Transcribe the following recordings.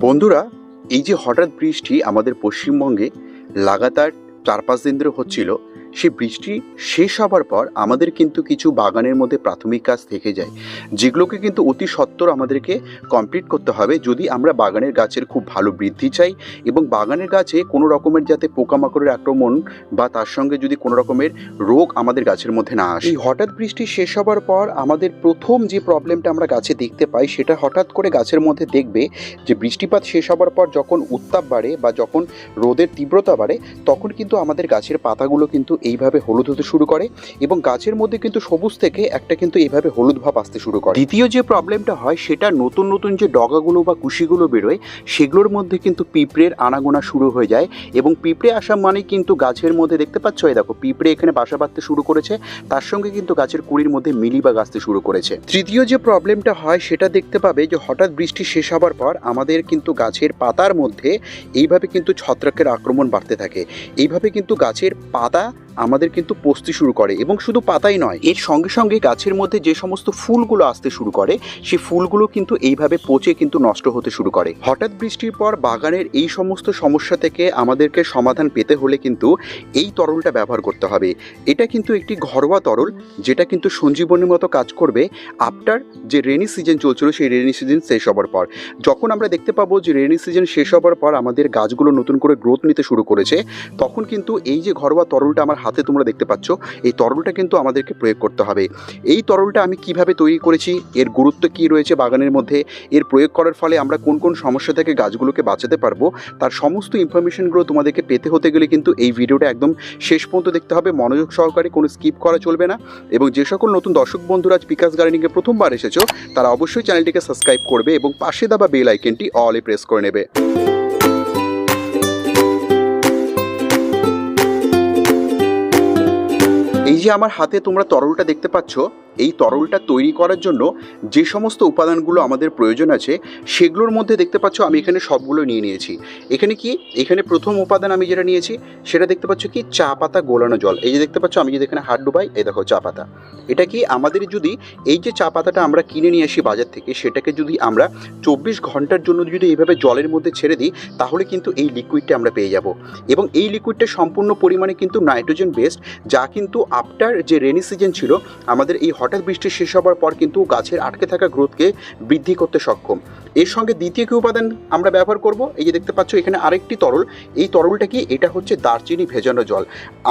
বন্ধুরা এই যে হঠাৎ বৃষ্টি আমাদের পশ্চিমবঙ্গে লাগাতার চার পাঁচ দিন ধরে হচ্ছিল সেই বৃষ্টি শেষ হবার পর আমাদের কিন্তু কিছু বাগানের মধ্যে প্রাথমিক কাজ থেকে যায়, যেগুলোকে কিন্তু অতি সত্বর আমাদেরকে কমপ্লিট করতে হবে যদি আমরা বাগানের গাছের খুব ভালো বৃদ্ধি চাই এবং বাগানের গাছে কোনো রকমের যাতে পোকামাকড়ের আক্রমণ বা তার সঙ্গে যদি কোনো রকমের রোগ আমাদের গাছের মধ্যে না আসে। হঠাৎ বৃষ্টি শেষ হবার পর আমাদের প্রথম যে প্রবলেমটা আমরা গাছে দেখতে পাই সেটা হঠাৎ করে গাছের মধ্যে দেখবে যে বৃষ্টিপাত শেষ হবার পর যখন উত্তাপ বাড়ে বা যখন রোদের তীব্রতা বাড়ে, তখন কিন্তু আমাদের গাছের পাতাগুলো কিন্তু এইভাবে হলুদ হতে শুরু করে এবং গাছের মধ্যে কিন্তু সবুজ থেকে একটা কিন্তু এইভাবে হলুদ ভাব আসতে শুরু করে। দ্বিতীয় যে প্রবলেমটা হয়, সেটা নতুন নতুন যে ডগাগুলো বা কুশিগুলো বেরোয়, সেগুলোর মধ্যে কিন্তু পিঁপড়ের আনাগোনা শুরু হয়ে যায় এবং পিঁপড়ে আসা মানে কিন্তু গাছের মধ্যে দেখতে পাচ্ছ? এই দেখো, পিঁপড়ে এখানে বাসা বাঁধতে শুরু করেছে, তার সঙ্গে কিন্তু গাছের কুড়ির মধ্যে মিলিবাগ আসতে শুরু করেছে। তৃতীয় যে প্রবলেমটা হয়, সেটা দেখতে পাবে যে হঠাৎ বৃষ্টি শেষ হবার পর আমাদের কিন্তু গাছের পাতার মধ্যে এইভাবে কিন্তু ছত্রাকের আক্রমণ বাড়তে থাকে। এইভাবে কিন্তু গাছের পাতা আমাদের কিন্তু পচতে শুরু করে এবং শুধু পাতাই নয়, এর সঙ্গে সঙ্গে গাছের মধ্যে যে সমস্ত ফুলগুলো আসতে শুরু করে, সে ফুলগুলো কিন্তু এইভাবে পচে কিন্তু নষ্ট হতে শুরু করে। হঠাৎ বৃষ্টির পর বাগানের এই সমস্ত সমস্যা থেকে আমাদেরকে সমাধান পেতে হলে কিন্তু এই তরলটা ব্যবহার করতে হবে। এটা কিন্তু একটি ঘরোয়া তরল, যেটা কিন্তু সঞ্জীবনীর মতো কাজ করবে আফটার যে রেনি সিজন চলছিল, সেই রেনি সিজন শেষ হবার পর। যখন আমরা দেখতে পাবো যে রেনি সিজন শেষ হবার পর আমাদের গাছগুলো নতুন করে গ্রোথ নিতে শুরু করেছে, তখন কিন্তু এই যে ঘরোয়া তরলটা আমার হাতে তোমরা দেখতে পাচ্ছ, এই তরলটা কিন্তু আমাদেরকে প্রয়োগ করতে হবে। এই তরলটা আমি কীভাবে তৈরি করেছি, এর গুরুত্ব কী রয়েছে বাগানের মধ্যে, এর প্রয়োগ করার ফলে আমরা কোন কোন সমস্যা থেকে গাছগুলোকে বাঁচাতে পারব, তার সমস্ত ইনফরমেশনগুলো তোমাদেরকে পেতে হতে গেলে কিন্তু এই ভিডিওটা একদম শেষ পর্যন্ত দেখতে হবে, মনোযোগ সহকারে কোনো স্কিপ করা চলবে না। এবং যে সকল নতুন দর্শক বন্ধুরা আজ বিকাশ গার্ডেনিংয়ে প্রথমবার এসেছ, তারা অবশ্যই চ্যানেলটিকে সাবস্ক্রাইব করবে এবং পাশে দেওয়া বেল আইকনটি অলে প্রেস করে নেবে। এই যে আমার হাতে তোমরা তরলটা দেখতে পাচ্ছ এই তরলটা তৈরি করার জন্য যে সমস্ত উপাদানগুলো আমাদের প্রয়োজন আছে, সেগুলোর মধ্যে দেখতে পাচ্ছ আমি এখানে সবগুলো নিয়ে নিয়েছি। এখানে কি? এখানে প্রথম উপাদান আমি যেটা নিয়েছি, সেটা দেখতে পাচ্ছ কি? চা পাতা গোলানো জল। এই যে দেখতে পাচ্ছ, আমি যদি এখানে হাত ডুবাই, এই দেখো চা পাতা। এটা কি? আমাদের যদি এই যে চা পাতাটা আমরা কিনে নিয়ে আসি বাজার থেকে, সেটাকে যদি আমরা চব্বিশ ঘণ্টার জন্য যদি এইভাবে জলের মধ্যে ছেড়ে দিই, তাহলে কিন্তু এই লিকুইডটা আমরা পেয়ে যাব। এবং এই লিকুইডটা সম্পূর্ণ পরিমাণে কিন্তু নাইট্রোজেন বেসড যা কিন্তু আফটার যে রেনি সিজন ছিল, আমাদের এই হঠাৎ বৃষ্টি শেষ হবার পর কিন্তু গাছের আটকে থাকা গ্রোথকে বৃদ্ধি করতে সক্ষম। এর সঙ্গে দ্বিতীয় কি উপাদান আমরা ব্যবহার করব? এই যে দেখতে পাচ্ছ, এখানে আরেকটি তরল। এই তরলটা কি? এটা হচ্ছে দারচিনি ভেজানো জল।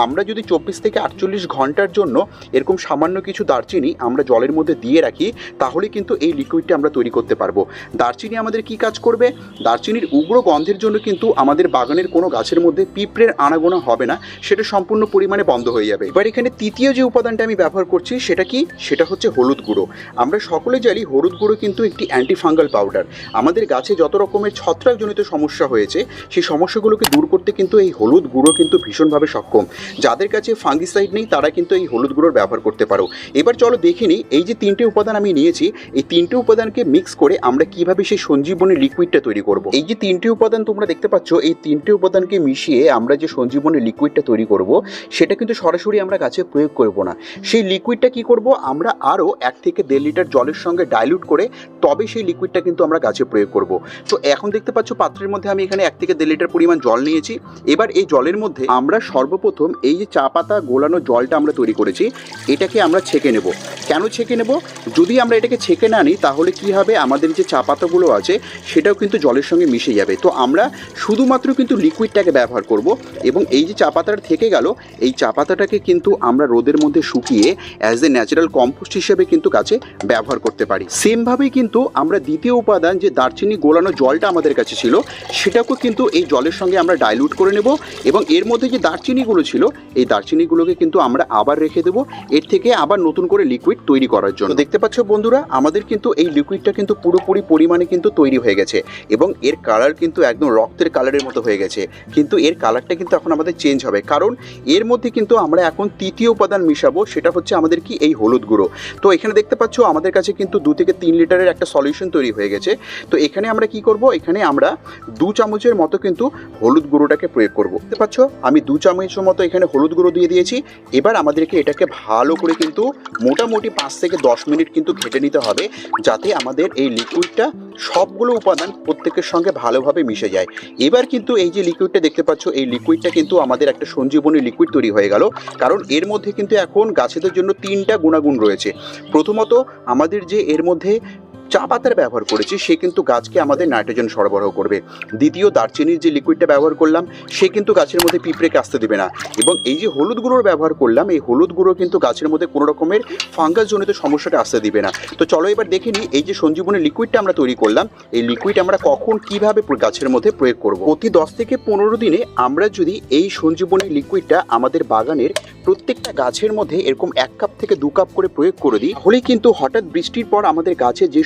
আমরা যদি চব্বিশ থেকে আটচল্লিশ ঘণ্টার জন্য এরকম সামান্য কিছু দারচিনি আমরা জলের মধ্যে দিয়ে রাখি, তাহলে কিন্তু এই লিকুইডটা আমরা তৈরি করতে পারব। দারচিনি আমাদের কি কাজ করবে? দারচিনির উগ্র গন্ধের জন্য কিন্তু আমাদের বাগানের কোনো গাছের মধ্যে পিঁপড়ের আনাগোনা হবে না, সেটা সম্পূর্ণ পরিমাণে বন্ধ হয়ে যাবে। এবার এখানে তৃতীয় যে উপাদানটা আমি ব্যবহার করছি, সেটা কি? সেটা হচ্ছে হলুদ গুঁড়ো। আমরা সকলে জানি হলুদ গুঁড়ো কিন্তু একটি অ্যান্টিফাঙ্গাল পাউডার আমাদের গাছে যত রকমের ছত্রাকজনিত সমস্যা হয়েছে, সেই সমস্যাগুলোকে দূর করতে কিন্তু এই হলুদ গুঁড়ো কিন্তু ভীষণভাবে সক্ষম। যাদের কাছে ফাঙ্গিসাইড নেই, তারা কিন্তু এই হলুদ গুঁড়োর ব্যবহার করতে পারো। এবার চলো দেখে নিই, এই যে তিনটে উপাদান আমি নিয়েছি, এই তিনটে উপাদানকে মিক্স করে আমরা কীভাবে সেই সঞ্জীবনী লিকুইডটা তৈরি করব। এই যে তিনটে উপাদান তোমরা দেখতে পাচ্ছ, এই তিনটে উপাদানকে মিশিয়ে আমরা যে সঞ্জীবনী লিকুইডটা তৈরি করব, সেটা কিন্তু সরাসরি আমরা গাছে প্রয়োগ করব না। সেই লিকুইডটা কি করব? আমরা আরও এক থেকে দেড় লিটার জলের সঙ্গে ডাইলুট করে তবে সেই লিকুইডটা কিন্তু আমরা গাছে প্রয়োগ করব। তো এখন দেখতে পাচ্ছ পাত্রের মধ্যে আমি এখানে এক থেকে দেড় লিটার পরিমাণ জল নিয়েছি। এবার এই জলের মধ্যে আমরা সর্বপ্রথম এই যে চা পাতা গোলানো জলটা আমরা তৈরি করেছি, এটাকে আমরা ছেঁকে নেব। কেন ছেঁকে নেব? যদি আমরা এটাকে ছেঁকে না নিই, তাহলে কি হবে? আমাদের যে চা পাতাগুলো আছে, সেটাও কিন্তু জলের সঙ্গে মিশে যাবে। তো আমরা শুধুমাত্র কিন্তু লিকুইডটাকে ব্যবহার করব এবং এই যে চা পাতাটা থেকে গেল, এই চা পাতাটাকে কিন্তু আমরা রোদের মধ্যে শুকিয়ে অ্যাজ এ ন্যাচারাল কম্পোস্ট হিসেবে কিন্তু গাছে ব্যবহার করতে পারি। সেমভাবেই কিন্তু আমরা দ্বিতীয় উপাদান যে দারচিনি গোলানো জলটা আমাদের কাছে ছিল, সেটাকেও কিন্তু এই জলের সঙ্গে আমরা ডাইলুট করে নেব এবং এর মধ্যে যে দারচিনিগুলো ছিল, এই দারচিনিগুলোকে কিন্তু আমরা আবার রেখে দেবো, এর থেকে আবার নতুন করে লিকুইড তৈরি করার জন্য। দেখতে পাচ্ছ বন্ধুরা, আমাদের কিন্তু এই লিকুইডটা কিন্তু পুরোপুরি পরিমাণে কিন্তু তৈরি হয়ে গেছে এবং এর কালার কিন্তু একদম রক্তের কালারের মতো হয়ে গেছে। কিন্তু এর কালারটা কিন্তু এখন আমাদের চেঞ্জ হবে। কারণ এর মধ্যে কিন্তু আমরা এখন তৃতীয় উপাদান মিশাবো, সেটা হচ্ছে আমাদের কি এই হলুদ গুঁড়ো। তো এখানে দেখতে পাচ্ছ, আমাদের কাছে কিন্তু দু থেকে তিন লিটারের একটা সলিউশন তৈরি হয়ে গেছে। তো এখানে আমরা কি করব? এখানে আমরা দু চামচের মতো কিন্তু হলুদ গুঁড়োটাকে প্রয়োগ করব। দেখতে পাচ্ছ, আমি দু চামচের মতো এখানে হলুদ গুঁড়ো দিয়ে দিয়েছি। এবার আমাদেরকে এটাকে ভালো করে কিন্তু মোটামুটি পাঁচ থেকে দশ মিনিট কিন্তু ঘেটে নিতে হবে, যাতে আমাদের এই লিকুইডটা সবগুলো উপাদান প্রত্যেকের সঙ্গে ভালোভাবে মিশে যায়। এবার কিন্তু এই যে লিকুইডটা দেখতে পাচ্ছ, এই লিকুইডটা কিন্তু আমাদের একটা সঞ্জীবনী লিকুইড তৈরি হয়ে গেল। কারণ এর মধ্যে কিন্তু এখন গাছেদের জন্য তিনটা গুণাগুণ রয়েছে। প্রথমত, আমাদের যে এর মধ্যে চা পাতার ব্যবহার করেছি, সে কিন্তু গাছকে আমাদের নাইট্রোজেন সরবরাহ করবে। দ্বিতীয় দারচিনির যে লিকুইডটা ব্যবহার করলাম, সে কিন্তু গাছের মধ্যে পিঁপড়েকে আসতে দেবে না। এবং এই যে হলুদ গুঁড়োর ব্যবহার করলাম, এই হলুদ গুঁড়ো কিন্তু গাছের মধ্যে কোনো রকমের ফাঙ্গাসজনিত সমস্যাটা আসতে দিবে না। তো চলো এবার দেখে নিই, এই যে সঞ্জীবনী লিকুইডটা আমরা তৈরি করলাম, এই লিকুইড আমরা কখন কীভাবে গাছের মধ্যে প্রয়োগ করব? প্রতি দশ থেকে পনেরো দিনে আমরা যদি এই সঞ্জীবনী লিকুইডটা আমাদের বাগানের প্রত্যেকটা গাছের মধ্যে এরকম এক কাপ থেকে দু কাপ করে প্রয়োগ করে দিই, তাহলেই কিন্তু হঠাৎ বৃষ্টির পর আমাদের গাছে যে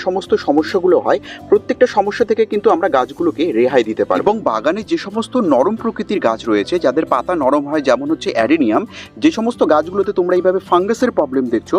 সমস্যাগুলো হয়, প্রত্যেকটা সমস্যা থেকে কিন্তু আমরা গাছগুলোকে রেহাই দিতে পারি এবং বাগানে যে সমস্ত নরম প্রকৃতির গাছ রয়েছে, যাদের পাতা নরম হয়, যেমন হচ্ছে অ্যাডেনিয়াম যে সমস্ত গাছগুলোতে তোমরা এইভাবে ফাঙ্গাসের প্রবলেম দেখছ,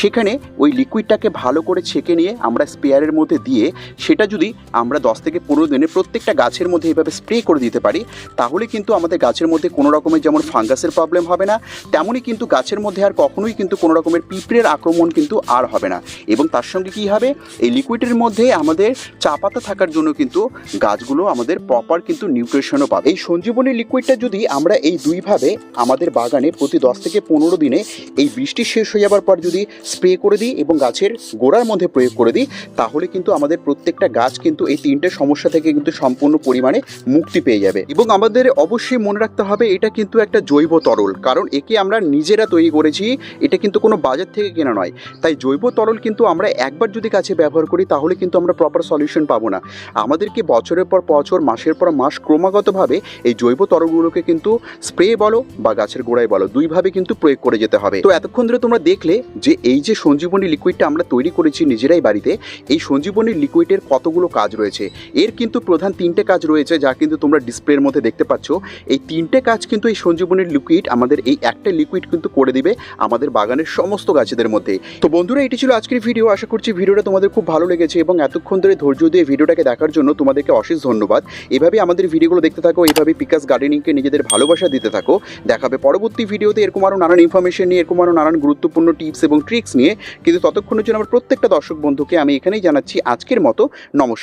সেখানে ওই লিকুইডটাকে ভালো করে ছেঁকে নিয়ে আমরা স্পেয়ারের মধ্যে দিয়ে, সেটা যদি আমরা দশ থেকে পনেরো দিনে প্রত্যেকটা গাছের মধ্যে এইভাবে স্প্রে করে দিতে পারি, তাহলে কিন্তু আমাদের গাছের মধ্যে কোনো রকমের যেমন ফাঙ্গাসের প্রবলেম হবে না, তেমনই কিন্তু গাছের মধ্যে আর কখনোই কিন্তু কোনো রকমের পিঁপড়ের আক্রমণ কিন্তু আর হবে না। এবং তার সঙ্গে কি হবে? এই লিকুইডের মধ্যে আমাদের চা পাতা থাকার জন্য কিন্তু গাছগুলো আমাদের প্রপার কিন্তু নিউট্রিশনও পাবে। এই সঞ্জীবনী লিকুইডটা যদি আমরা এই দুইভাবে আমাদের বাগানে প্রতি দশ থেকে পনেরো দিনে এই বৃষ্টি শেষ হয়ে যাবার পর যদি স্প্রে করে দিই এবং গাছের গোড়ার মধ্যে প্রয়োগ করে দিই, তাহলে কিন্তু আমাদের প্রত্যেকটা গাছ কিন্তু এই তিনটে সমস্যা থেকে কিন্তু সম্পূর্ণ পরিমাণে মুক্তি পেয়ে যাবে। এবং আমাদের অবশ্যই মনে রাখতে হবে, এটা কিন্তু একটা জৈব তরল, কারণ একে আমরা নিজেরা তৈরি করেছি, এটা কিন্তু কোনো বাজার থেকে কেনা নয়। তাই জৈব তরল কিন্তু আমরা একবার যদি গাছে ব্যবহার করি, তাহলে কিন্তু আমরা প্রপার সলিউশন পাবো না। আমাদেরকে বছরের পর বছর, মাসের পর মাস ক্রমাগতভাবে এই জৈব তরলগুলোকে কিন্তু স্প্রে বলো বা গাছের গোড়ায় বলো, দুইভাবে কিন্তু প্রয়োগ করে যেতে হবে। তো এতক্ষণ ধরে তোমরা দেখলে যে এই যে সঞ্জীবনী লিকুইডটা আমরা তৈরি করেছি নিজেরাই বাড়িতে, এই সঞ্জীবনী লিকুইডের কতগুলো কাজ রয়েছে? এর কিন্তু প্রধান তিনটে কাজ রয়েছে যা কিন্তু তোমরা ডিসপ্লের মধ্যে দেখতে পাচ্ছ। এই তিনটে কাজ কিন্তু এই সঞ্জীবনীর লিকুইড আমাদের এই একটা লিকুইড কিন্তু করে দিবে আমাদের বাগানের সমস্ত গাছেদের মধ্যে। তো বন্ধুরা, এটি ছিল আজকের ভিডিও আশা করছি ভিডিওটা তোমাদের খুব ভালো লেগেছে এবং এতক্ষণ ধরে ধৈর্য দিয়ে ভিডিওটাকে দেখার জন্য তোমাদেরকে অশেষ ধন্যবাদ। এভাবে আমাদের ভিডিওগুলো দেখতে থাকো এইভাবে পিকাস গার্ডেনিংকে নিজেদের ভালোবাসা দিতে থাকো। দেখাবে পরবর্তী ভিডিওতে এরকম আরও নানান ইনফরমেশন নিয়ে, এরকম আরও নানান গুরুত্বপূর্ণ টিপস এবং ট্রিক্স নিয়ে। কিন্তু ততক্ষণের জন্য আমার প্রত্যেকটা দর্শক বন্ধুকে আমি এখানেই জানাচ্ছি আজকের মতো, নমস্কার।